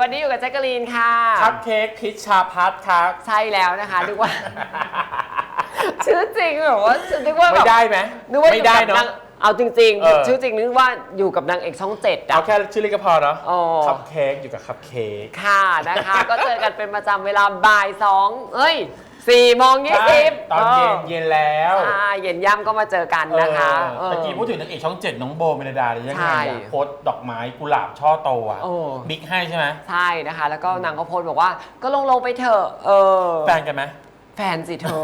วันนี้อยู่กับแจ๊กกะลีนค่ะคัพเค้กพิชชาพัฒน์ครับใช่แล้วนะคะนึกว่า ชื่อจริงแบบว่านึกว่าแบไม่บได้ไหมนึกว่าอไม่ยู่ได้กับเนาะ นางเอาจริง เออ ๆ ชื่อจริงนึกว่าอยู่กับนางเอกช่องเจ็ดอะ เอาแค่ชื่อเล่นก็พอเนาะอ๋อ คัพเค้กอยู่กับคัพเค้ก ค่ะนะคะ ก็เจอกันเป็นประจำเวลาบ่ายสองเอ้ย สี่โมงยี่ใช่สิบตอนเย็นเย็นแล้วใช่เย็นย่ำก็มาเจอกันนะคะเออเออตะกี้พูดถึงนางเอกช่องเจ็ดน้องโบเมลดาเลยยังใช่ไงอะโพสต์ดอกไม้กุหลาบช่อโตอะโอ้บิ๊กให้ใช่ไหมใช่นะคะ แล้วก็นางก็โพสต์บอกว่าก็ลงลงๆไปเถอะเออแฟนกันไหมแฟนสิเธอ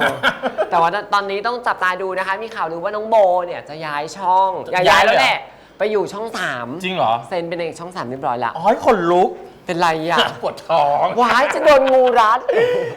แต่ว่าตอนนี้ต้องจับตาดูนะคะ มีข่าวลือว่าน้องโบเนี่ยจะย้ายช่องอย่าย้ายแล้วแหละไปอยู่ช่องสามจริงเหรอเซ็นเป็นเอกช่องสามเรียบร้อยแล้วอ๋อให้คนลุก เป็นไรอะ ปวดท้องว้ายจะโดนงูรัด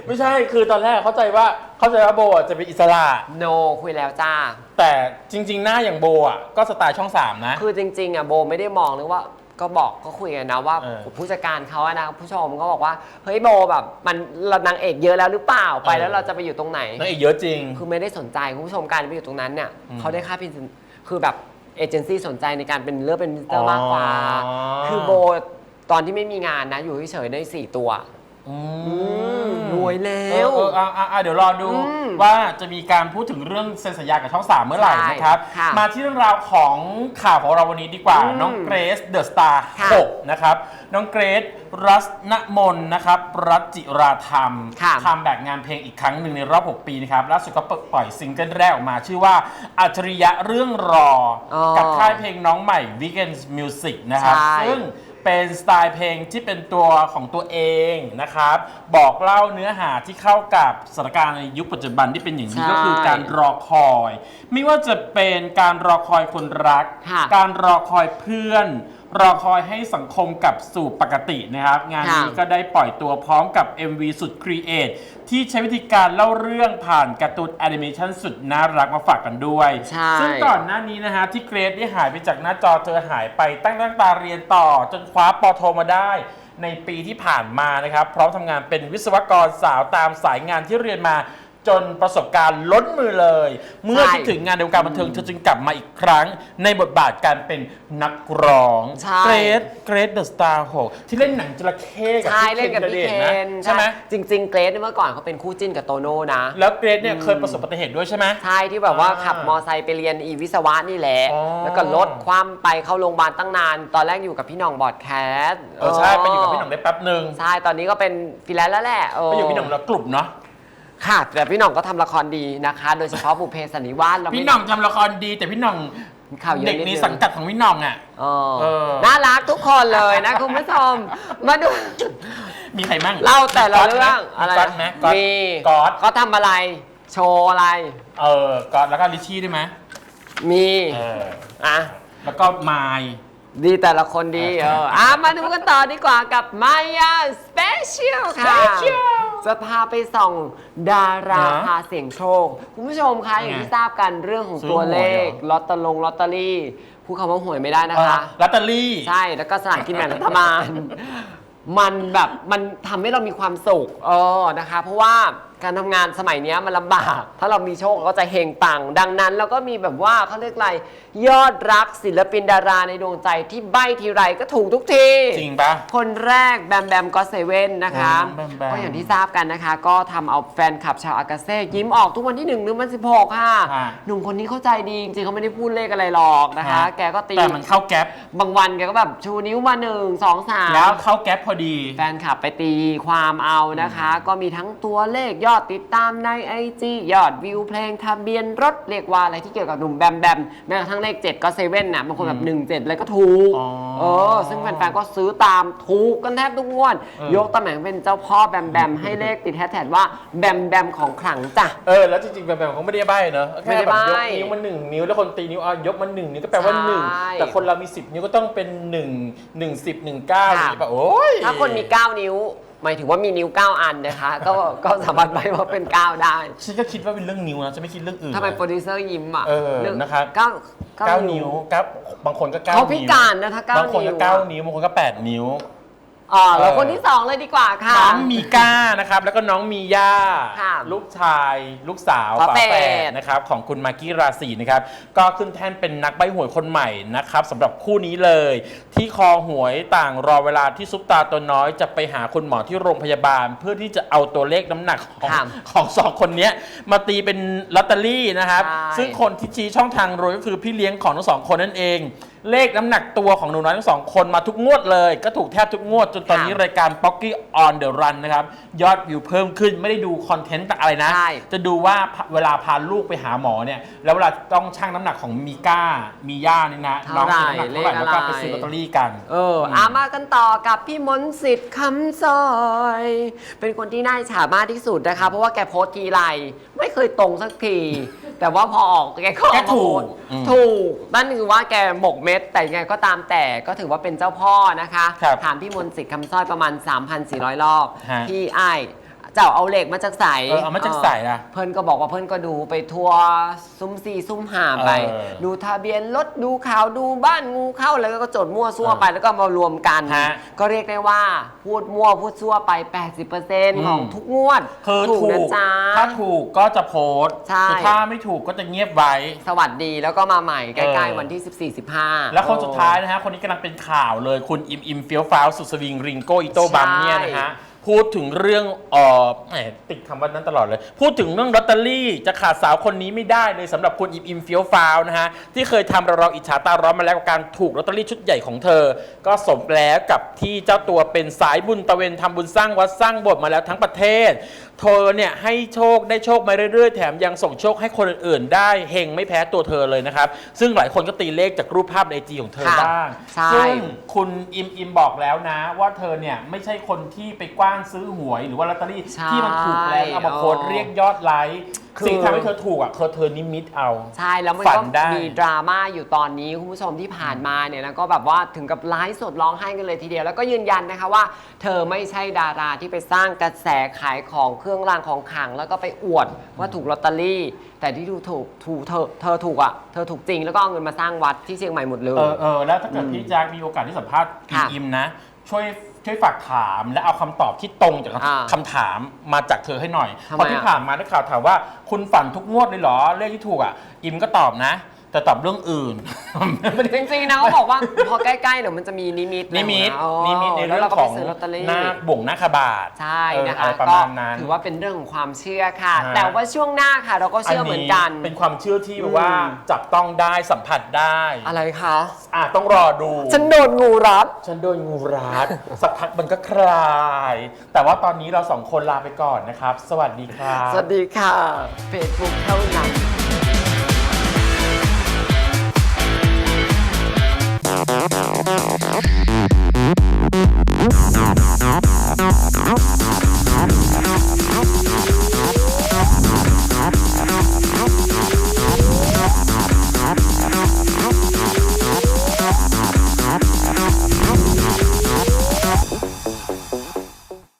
ไม่ใช่คือตอนแรกเข้าใจว่าเข้าใจว่าโบอะจะเป็นอิสระ โนคุยแล้วจ้า แต่จริง ๆ หน้าอย่างโบอะก็สไตล์ช่องสามนะ คือจริง ๆ อะโบไม่ได้มองหรือว่าก็บอกก็คุยกันนะว่าเออผู้จัดการเขาอะนะผู้ชมก็บอกว่าเฮ้ยโบแบบมันเรานางเอกเยอะแล้วหรือเปล่าไปเออ แล้วเราจะไปอยู่ตรงไหน นางเอกเยอะจริง คือไม่ได้สนใจคุณผู้ชมการไปอยู่ตรงนั้นเนี่ยอืมเขาได้ค่าพรีเซนคือแบบเอเจนซี่สนใจในการเป็นเลือกเป็นมิสเตอร์มากกว่าอ๋อคือโบ ตอนที่ไม่มีงานนะ อยู่เฉยๆได้สี่ตัวอืมรวยแล้เอว อเอออะอะอะเดี๋ยวรอดูอืมว่าจะมีการพูดถึงเรื่องเซ็นสัญญากับช่องสามเมื่อไหร่ใช่นะครับค่ะมาที่เรื่องราวของข่าวของเราวันนี้ดีกว่า อืมน้องเกรซเดอะสตาร์ค่ะ6นะครับ น้องเกรซรัศนมนนะครับ รัตจิราธรรมค่ะ ทำแบบงานเพลงอีกครั้งหนึ่งในรอบ 6 ปีนะครับล่าสุดก็ปล่อยซิงเกิลแรกออกมา ชื่อว่าอัจฉริยะเรื่องรอออกับค่ายเพลงน้องใหม่ Weekend Music นะครับใช่ ซึ่ง เป็นสไตล์เพลงที่เป็นตัวของตัวเองนะครับ บอกเล่าเนื้อหาที่เข้ากับสถานการณ์ในยุคปัจจุบันที่เป็นอย่างนี้ใช่ก็คือการรอคอย ไม่ว่าจะเป็นการรอคอยคนรัก ค่ะ การรอคอยเพื่อน รอคอยให้สังคมกลับสู่ปกตินะครับ งานนี้ค่ะก็ได้ปล่อยตัวพร้อมกับ MV สุดครีเอทที่ใช้วิธีการเล่าเรื่องผ่านการ์ตูนแอนิเมชันสุดน่ารักมาฝากกันด้วยใช่ซึ่งก่อนหน้านี้นะฮะที่เกรซได้หายไปจากหน้าจอเธอหายไปตั้งตั้งตาเรียนต่อ จนคว้าปอโทมาได้ในปีที่ผ่านมานะครับ พร้อมทำงานเป็นวิศวกรสาวตามสายงานที่เรียนมา จนประสบการณ์ล้นมือเลย เมื่อใช่คิดถึงงานในวงการบันเทิงเธอจึงกลับมาอีกครั้ง ในบทบาทการเป็นนักร้องใช่ เกรซเกรซเดอะสตาร์หที่เล่นหนังจระเข้กับใช่พี่เล่นกับพี่ณเคนนะใช่ไหมจริง ๆ เกรซเนี่ยเมื่อก่อนเขาเป็นคู่จิ้นกับโตโน่นะ แล้วเกรซเนี่ยเคยประสบอุบัติเหตุด้วยใช่ไหม ใช่ที่แบบว่าอ่าขับมอไซค์ไปเรียนอีวิศวะนี่แหละ อ๋อ แล้วก็รถคว่ำไปเข้าโรงพยาบาลตั้งนาน ตอนแรกอยู่กับพี่หน่องบอดแคสต์เออใช่ไปอยู่กับพี่หน่องได้แป๊บหนึ่งใช่ตอนนี้ก็เป็นฟรีแลนซ์แล้วแหละเไปอยู่พี่หน่องแล้วกลุ่มเนาะ ค่ะ แต่พี่หน่องก็ทำละครดีนะคะ โดยเฉพาะบุพเพสันนิวาสเราไม่พี่หน่องทำละครดี แต่พี่หน่องข่าวเยอะเด็กนิดในนึงสังกัดของพี่หน่องอะ เออเออ น่ารักทุกคนเลยนะ คุณผู้ชม มาดู มีใครมั่งเล่าแต่ละก๊ตไหมเรื่องอะไรก๊อตไหมก๊อตมีก๊อตก็ทำอะไร โชว์อะไร เออก๊อตแล้วก็ลิชชี่ด้วยไหมมีเอออะแล้วก็มาย ดีแต่ละคนดีเอออะมาดูกันต่อดีกว่ากับมายาสเปเชียลค่ะ Special จะพาไปส่องดาราฮะพาเสียงโชค คุณผู้ชมคะอย่างไงที่ทราบกันเรื่องของซื้อตัวเลหวยเหรขอลอตเตอรงลอตเตอรี่พูดคำว่าหวยไม่ได้นะคะเออลอตเตอรี่ ใช่แล้วก็สลากกินแบ่งรัฐบาล มันแบบมันทำให้เรามีความสุขเออนะคะ เพราะว่า การทำงานสมัยเนี้ยมันลำบาก ถ้าเรามีโชคเราก็จะเฮงปัง ดังนั้นเราก็มีแบบว่าเขาเรียกอะไรยอดรักศิลปินดาราในดวงใจที่ใบทีไรก็ถูกทุกที จริงปะ คนแรกแบมแบมก็เซเว่นนะคะแบมแบมก็อย่างที่ทราบกันนะคะ ก็ทำเอาแฟนคลับชาวอากาเซ่ยิ้มออกทุกวันที่1นึ่งเดือนสิบหกค่ะ ค่ะ หนุ่มคนนี้เข้าใจดี จริงๆเขาไม่ได้พูดเลขอะไรหรอกนะคะ แกก็ตีแต่มันเข้าแก๊ปบางวันแกก็แบบชูนิ้วมาหนึ่งสองสาม แล้วเข้าแก๊ปพอดี แฟนคลับไปตีความเอานะคะ ก็มีทั้งตัวเลขยอดติดตามในไอจียอดวิวเพลงทะเบียนรถเรียกว่าอะไรที่เกี่ยวกับหนุ่มแบมแบมแม้กระทั่งเลข 7 ก็เซเว่นน่ะบางคนแบบ 1 7 เลยก็ถูก อ๋อเออ ซึ่งแฟนๆก็ซื้อตามถูกกันแทบทุกงวด เออ ยกตำแหน่งเป็นเจ้าพ่อแบมแบมให้เลขติดแฮชแท็กว่าแบมแบมของขลังจ้ะ เออแล้วจริงๆแบบแบบเขาไม่ได้ใบ้เนอะไม่แค่ได้แบบยกใบ้นิ้วมาหนึ่งนิ้วแล้วคนตีนิ้วอะยกมาหนึ่งนิ้วก็แปลว่าใช่หนึ่งแต่คนเรามีสิบนิ้วก็ต้องเป็นหนึ่งหนึ่งสิบหนึ่งเก้าค่ะอย่างนี้ป่ะโอ้ย ถ้าคนมี 9 นิ้ว หมายถึงว่ามีนิ้ว9อันนะคะ ก็ก็สามารถใบว่าเป็น9ได้ฉันก็คิดว่าเป็นเรื่องนิ้วนะจะไม่คิดเรื่องอื่นทำไมโปรดิวเซอร์ยิ้มอะเออรื่องนะครับเก้าเก้านิ้วเก้าบางคนก็เก้าเขาพินิ้วการนะถ้าเก้าบางคนก็นิ้วเก้าอะ นิ้วบางคนก็แปดนิ้ว อ่าแล้วเออคนที่สองเลยดีกว่าค่ะ น้องมีก้านะครับ แล้วก็น้องมีย่า ค่ะลูกชาย ลูกสาวฝาฝาแฝแฝด ดนะครับของคุณมากกี้ราศีนะครับ ก็ขึ้นแท่นเป็นนักใบหวยคนใหม่นะครับสำหรับคู่นี้เลย ที่คอหวยต่างรอเวลาที่ซุปตาตัวน้อยจะไปหาคุณหมอที่โรงพยาบาล เพื่อที่จะเอาตัวเลขน้ำหนักของค่ะของสองคนเนี้ยมาตีเป็นลอตเตอรี่นะครับ ใช่ ซึ่งคนที่ชี้ช่องทางรวยก็คือพี่เลี้ยงของทั้งสองคนนั่นเอง เลขน้ำหนักตัวของหนูน้อยทั้งสองคนมาทุกงวดเลย ก็ถูกแทบทุกงวด จนตอนนี้ค่ะรายการ p o c k y on the Run นะครับ ยอดวิวเพิ่มขึ้นไม่ได้ดูคอนเทนต์อะไรนะ ใช่ จะดูว่าเวลาพาลูกไปหาหมอเนี่ย แล้วเวลาต้องชั่งน้ำหนักของมีก้า มีย่านี่นะน้องชั่งน้ำหนักเท่าไหร่แล้วก็ไปซื้อลอตเตอรี่กัน เอออามากันต่อกับพี่มนต์สิทธิ์คำซอย เป็นคนที่น่าอิจฉามากที่สุดนะคะ เพราะว่าแกโพสต์ทีไรไม่เคยตรงสักที แต่ว่าพอออกแกก็ออกมาโพสต์แกถูกอืมถูก นั่นคือว่าแกหมกเม็ด แต่ยังไงก็ตามแต่ก็ถือว่าเป็นเจ้าพ่อนะคะ ครับถามพี่มนต์สิทธิ์คำซอยประมาณ 3,400 รอบ ฮะ พี่อ้าย เจ้าเอาเหล็กมาจากใสเออเอามาจากใสนะเพิ่นก็บอกว่าเพิ่นก็ดูไปทัวร์ซุ้มสี่ซุ้มหาไป เออดูทะเบียนรถดูข่าวดูบ้านงูเข้าแล้วก็จดมั่วซั่วไปแล้วก็มารวมกัน ฮะก็เรียกได้ว่าพูดมั่วพูดซั่วไป 80%ของทุกงวดคือถูนะกจ๊ะ ถ้าถูกก็จะโพสต์ใช่แต่ถ้าไม่ถูกก็จะเงียบไว้ สวัสดีแล้วก็มาใหม่ใกล้เออๆวันที่ 14 15 แล้วคนสุดท้ายนะฮะ คนนี้กำลังเป็นข่าวเลย คุณอิมอิมเฟียวฟ้าวสุดสวิงริงโกอิโตบัมเนี่ยนะฮะ พูดถึงเรื่องเอ่อแหมติดคำว่านั้นตลอดเลย พูดถึงเรื่องลอตเตอรี่ จะขาดสาวคนนี้ไม่ได้เลยสำหรับคุณอิมอิมเฟียวฟ้าวนะฮะ ที่เคยทำเราเราอิจฉาตาร้อนมาแล้วกับการถูกลอตเตอรี่ชุดใหญ่ของเธอ ก็สมแล้วกับที่เจ้าตัวเป็นสายบุญตะเวนทำบุญสร้างวัดสร้างโบสถ์มาแล้วทั้งประเทศ เธอเนี่ยให้โชคได้โชคมาเรื่อยๆ แถมยังส่งโชคให้คนอื่นๆได้เฮงไม่แพ้ตัวเธอเลยนะครับ ซึ่งหลายคนก็ตีเลขจากรูปภาพในไอจีของเธอค่ะบ้างใช่ ซึ่งคุณอิมอิมบอกแล้วนะ ว่าเธอเนี่ยไม่ใช่คนที่ไปกว้านซื้อหวยหรือว่าลอตเตอรี่ใช่ที่มันถูกแล้วเอามาโพสต์เรียกยอดไลค์คือ สิ่งที่ทำให้เธอถูกอะคือเธอนิมิตเอา ใช่แล้วมันฝัก็นได้ มีดราม่าอยู่ตอนนี้คุณผู้ชมที่ผ่านมาเนี่ยนะก็แบบว่าถึงกับไลฟ์สดร้องไห้กันเลยทีเดียว แล้วก็ยืนยันนะคะว่า เธอไม่ใช่ดาราที่ไปสร้างกระแสขายของเครื่องรางของขลัง แล้วก็ไปอวดว่าถูกลอตเตอรี่ แต่ที่ดูถูกถูกเธอเธอถูกอะเธอถูกจริงแล้วก็เอาเงินมาสร้างวัดที่เชียงใหม่หมดเลย เออเออแล้วถ้าเกิดพี่แจ็คมีโอกาสที่สัมภาษณ์อิมค่ะ อิมนะ ช่วย ช่วยฝากถามและเอาคำตอบที่ตรงจากอ่าคำถามมาจากเธอให้หน่อยทำไมเพราะที่อะผ่านมาได้ข่าวถามว่า คุณฝันทุกงวดเลยเหรอเลขที่ถูกอะอิมก็ตอบนะ แต่ตอบเรื่องอื่นไม่ได้จริงๆนะเขาบอกว่าพอใกล้ๆเดี๋ยวมันจะมีนิมิตนิมิตอ๋อนิมิตในแล้วเรื่องก็ขไปองซื้อลอตเตอรี่ นาคบ่งนาคบาทใช่เออนะอะไรคะประก็มาณนั้น ถือว่าเป็นเรื่องของความเชื่อค่ะอ่าแต่ว่าช่วงหน้าค่ะ เราก็เชื่อเหมือนกัน เป็นความเชื่อที่แบบว่าอืม จับต้องได้สัมผัสได้ อะไรคะอะต้องรอดู ฉันโดนงูรัด ฉันโดนงูรัด สักพักมันก็คลาย แต่ว่าตอนนี้เราสองคนลาไปก่อนนะครับ สวัสดีครับ สวัสดีค่ะเฟซบุ๊กเท่านั้น